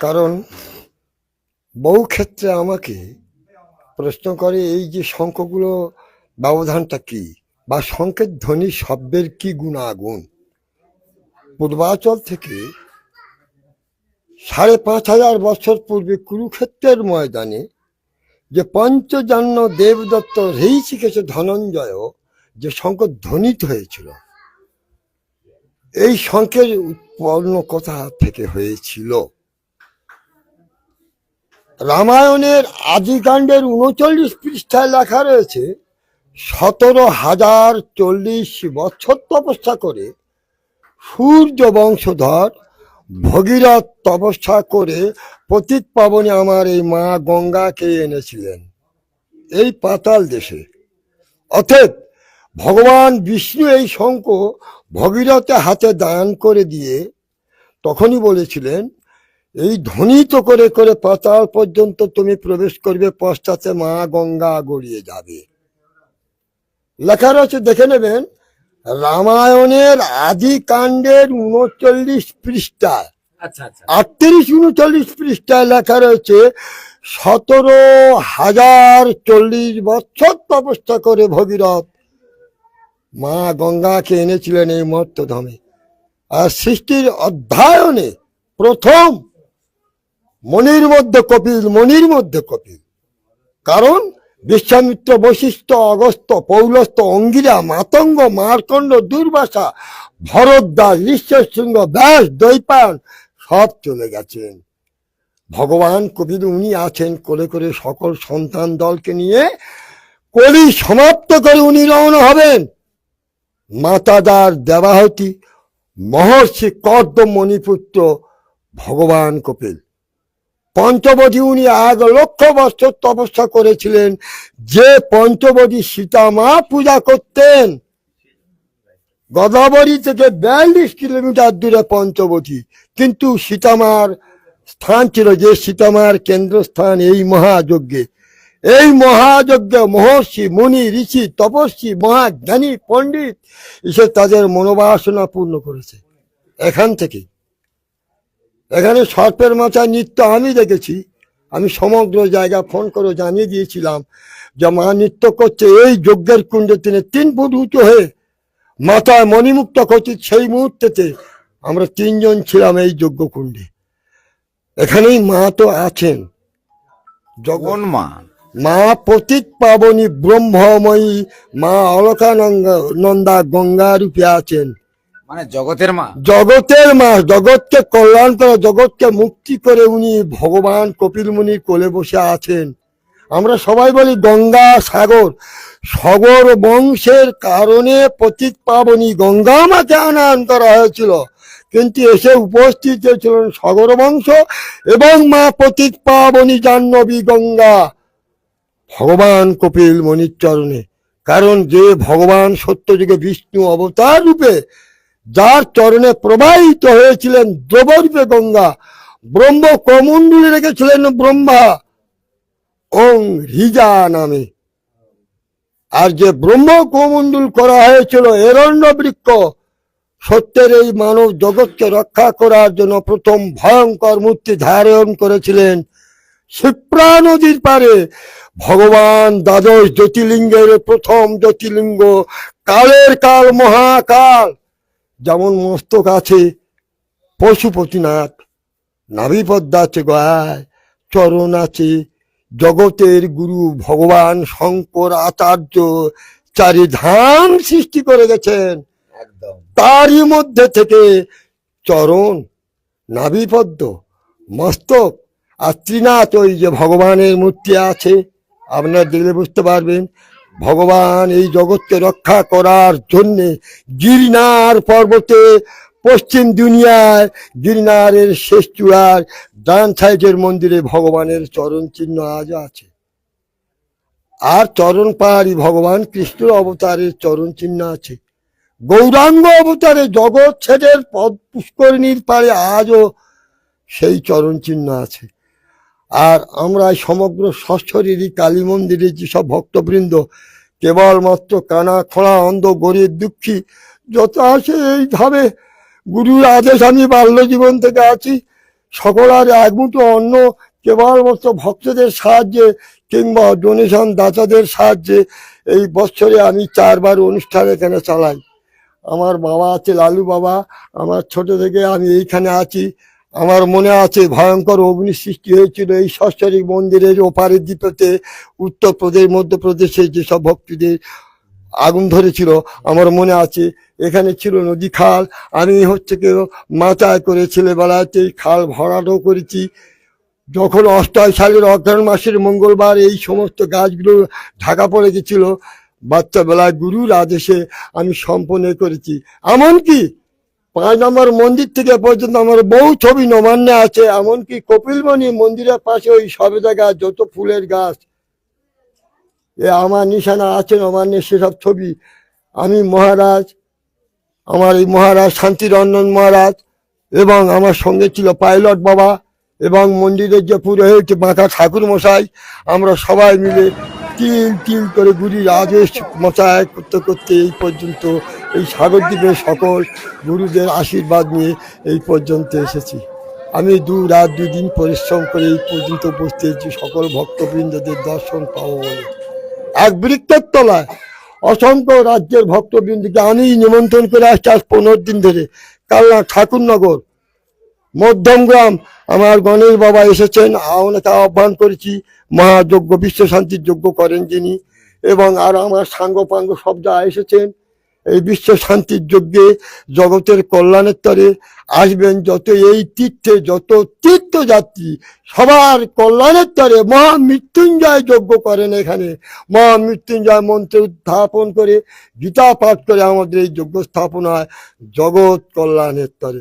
কারণ বহু ক্ষেত্রে আমাকে প্রশ্ন করে এই যে শঙ্খগুলো ব্যবধানটা কি বা শঙ্খের ধ্বনি শব্দের কি গুণাগুণ? পূর্বাচল থেকে সাড়ে পাঁচ হাজার বছর পূর্বে কুরুক্ষেত্রের ময়দানে যে পঞ্চজন্য দেবদত্ত শিখেছে ধনঞ্জয় যে শঙ্খ ধ্বনিত হয়েছিল, এই শঙ্খের উৎপন্ন কথা থেকে হয়েছিল। রামায়ণের আদিকাণ্ডের উনচল্লিশ পৃষ্ঠায় লেখা রয়েছে, সতেরো হাজার চল্লিশ বছর তপস্যা করে সূর্য বংশধর ভগীরথ তপস্যা করে পতিত পাবনে আমার এই মা গঙ্গাকে এনেছিলেন, এই পাতাল দেশে। অতএব ভগবান বিষ্ণু এই শঙ্খ ভগীরথের হাতে দান করে দিয়ে তখনই বলেছিলেন এই ধ্বনিত করে করে পাতাল পর্যন্ত তুমি প্রবেশ করবে পশ্চাতে মা গঙ্গা গড়িয়ে যাবে। লেখা রয়েছে দেখে নেবেন রামায়ণের আদি কাণ্ডের উনচল্লিশ পৃষ্ঠায় আচ্ছা আচ্ছা। আটত্রিশ উনচল্লিশ পৃষ্ঠায় লেখা রয়েছে সতেরো হাজার চল্লিশ বছর তপস্যা করে ভগীরথ মা গঙ্গাকে এনেছিলেন এই মর্তধামে। আর সৃষ্টির অধ্যায়নে প্রথম মনির মধ্যে কপিল, মনির মধ্যে কপিল। কারণ বিশ্বামিত্র বৈশিষ্ট্য অগস্ত পৌলস্ত অঙ্গিরা, মাতঙ্গ, মার্কণ্ড, দুর্বাসা ভরদ্বাস ঋষ্যশৃঙ্গ ব্যাস দৈপায়ন সব চলে গেছেন। ভগবান কবির উনি আছেন করে করে সকল সন্তান দলকে নিয়ে। কলি সমাপ্ত করে উনি রওনা হবেন। মাতাদার দেবাহতী, মহর্ষি কর্দম মণিপুত্র ভগবান কপিল। পঞ্চবধী উনি এক লক্ষ বছর তপস্যা করেছিলেন। যে পঞ্চবধী সীতা মা পূজা করতেন, গদাবরী থেকে বিয়াল্লিশ কিলোমিটার দূরে পঞ্চবতী কিন্তু সীতামার স্থান ছিল যে সীতামার কেন্দ্রস্থান এই মহাযজ্ঞে। এই মহাযজ্ঞে মহর্ষি, মুনি, ঋষি, তপস্বী, মহাজ্ঞানী, পণ্ডিত এসে তাদের মনোবাসনা পূর্ণ করেছে। এখান থেকে এখানে সর্পের মাথায় নৃত্য আমি দেখেছি। আমি সমগ্র জায়গা ফোন করে জানিয়ে দিয়েছিলাম যে মা নৃত্য করছে এই যজ্ঞের কুণ্ডে তিনি তিন ফুট উঁচু হয়ে মাথায় মণিমুক্ত করছি সেই মুহূর্তেতে আমরা তিনজন ছিলাম এই যজ্ঞ কুণ্ডে। এখানেই মা তো আছেন। জগন মা? মা পতিত পাবনী ব্রহ্মময়ী মা অলকানন্দা নন্দা গঙ্গা রূপে আছেন। মানে জগতের মা। জগতের মা, জগৎকে কল্যাণ করে, জগৎকে মুক্তি করে উনি ভগবান কপিল মুনির কোলে বসে আছেন। আমরা সবাই বলি গঙ্গা সাগর। সগর বংশের কারণে পতিত পাবনী গঙ্গা মাকে আনয়ন করা হয়েছিল। কিন্তু এসে উপস্থিত হয়েছিলেন সগর বংশ এবং মা পতিত পাবনী জাহ্নবী গঙ্গা। ভগবান কপিল মনির চরণে। কারণ যে ভগবান সত্যযুগে বিষ্ণু অবতার রূপে যার চরণে প্রবাহিত হয়েছিলেন দ্রবরূপে গঙ্গা ব্রহ্ম কমণ্ডলে রেখেছিলেন ব্রহ্মা, ওং রিজা নামে। আর যে ব্রহ্ম কমণ্ডল করা হয়েছিল এরণ্য বৃক্ষ সত্যের এই মানব জগৎকে রক্ষা করার জন্য প্রথম ভয়ঙ্কর মূর্তি ধারণ করেছিলেন শিপ্রা নদীর পারে ভগবান দ্বাদশ জ্যোতির্লিঙ্গের প্রথম জ্যোতির্লিঙ্গ কালের কাল মহাকাল। যেমন মস্তক আছে পশুপতিনাথ নাভিপদ্মা আছে গয়ায় চরণ আছে জগতের গুরু ভগবান শঙ্কর আচার্য চারি ধাম সৃষ্টি করে গেছেন। তারই মধ্যে থেকে চরণ নাভিপদ্ম মস্তক আর ত্রিনাথ ওই যে ভগবানের মূর্তি আছে আপনারা দেখলে বুঝতে পারবেন ভগবান এই জগৎকে রক্ষা করার জন্যে গিরনার পর্বতে পশ্চিম দুনিয়ায় গিরনারের শেষ চূড়ার ডান সাইডের মন্দিরে ভগবানের চরণ চিহ্ন আজ আছে। আর চরণ পাহাড়ি ভগবান কৃষ্ণর অবতারের চরণ চিহ্ন আছে। গৌরাঙ্গ অবতারে জগৎ ছেদের পদ পুষ্করিণীর পারে আজও সেই চরণ চিহ্ন আছে। আর আমরা সমগ্র সশরীরী কালী মন্দিরে যেসব ভক্তবৃন্দ কেবলমাত্র কানা খোঁড়া অন্ধ গরিব দুঃখী যত আছে এইভাবে গুরুর আদেশ আমি বাল্য জীবন থেকে আছি সকলের একমুঠো অন্য কেবলমাত্র ভক্তদের সাহায্যে কিংবা ডোনেশন দাতাদের সাহায্যে এই বছরে আমি চারবার অনুষ্ঠান এখানে চালাই। আমার বাবা আছে লালু বাবা, আমার ছোট থেকে আমি এইখানে আছি। আমার মনে আছে ভয়ঙ্কর অগ্নি সৃষ্টি হয়েছিল এই সশ্বরী মন্দিরের ওপারের দ্বীপতে। উত্তরপ্রদেশ, মধ্যপ্রদেশে যেসব ভক্তদের আগুন ধরেছিল, আমার মনে আছে এখানে ছিল নদী খাল। আমি হচ্ছে কেউ মাথায় করে ছেলেবেলাতে খাল ভরাটও করেছি। যখন অষ্টআশি সালের অগ্রহণ মাসের মঙ্গলবার এই সমস্ত গাছগুলো ঢাকা পড়ে গেছিল বাচ্চা বেলায় গুরুর আদেশে আমি সম্পন্ন করেছি। এমনকি পাঁচ নম্বর মন্দির থেকে পর্যন্ত আমার বহু ছবি নবান্নে আছে, এমনকি কপিলমণি মন্দিরের পাশে ওই সবেদা গাছ যত ফুলের গাছ। এ আমার নিশানা আছে নবান্নে সেসব ছবি। আমি মহারাজ, আমার এই মহারাজ শান্তিরঞ্জন মহারাজ, এবং আমার সঙ্গে ছিল পাইলট বাবা, এবং মন্দিরের যে পুরোহিত বাঁকা ঠাকুর মশাই, আমরা সবাই মিলে তিল তিল করে গুরুর আদেশ মশাই করতে করতে এই পর্যন্ত এই সাগরদ্বীপের সকল গুরুদের আশীর্বাদ নিয়ে এই পর্যন্ত এসেছি। আমি দু রাত দুদিন পরিশ্রম করে এই পর্যন্ত বসতে এসেছি সকল ভক্তবৃন্দদের দর্শন পাবো বলে। এক বৃক্ষের তলায় অসংখ্য রাজ্যের ভক্তবৃন্দকে আমি নিমন্ত্রণ করে আসছি আজ পনেরো দিন ধরে। কালনা ঠাকুরনগর মধ্যমগ্রাম আমার গণেশ বাবা এসেছেন। ওনাকে আহ্বান করেছি, মহাযজ্ঞ বিশ্ব শান্তির যজ্ঞ করেন যিনি। এবং আর আমার সাঙ্গ পাঙ্গ সব যা এসেছেন এই বিশ্ব শান্তির যজ্ঞে জগতের কল্যাণের তরে আসবেন যত এই তীর্থে, যত তীর্থযাত্রী, সবার কল্যাণের তরে মহামৃত্যুঞ্জয় যজ্ঞ করেন এখানে। মহামৃত্যুঞ্জয় মন্ত্র উত্থাপন করে, গীতা পাঠ করে আমাদের এই যজ্ঞ স্থাপন হয় জগৎ কল্যাণের তরে।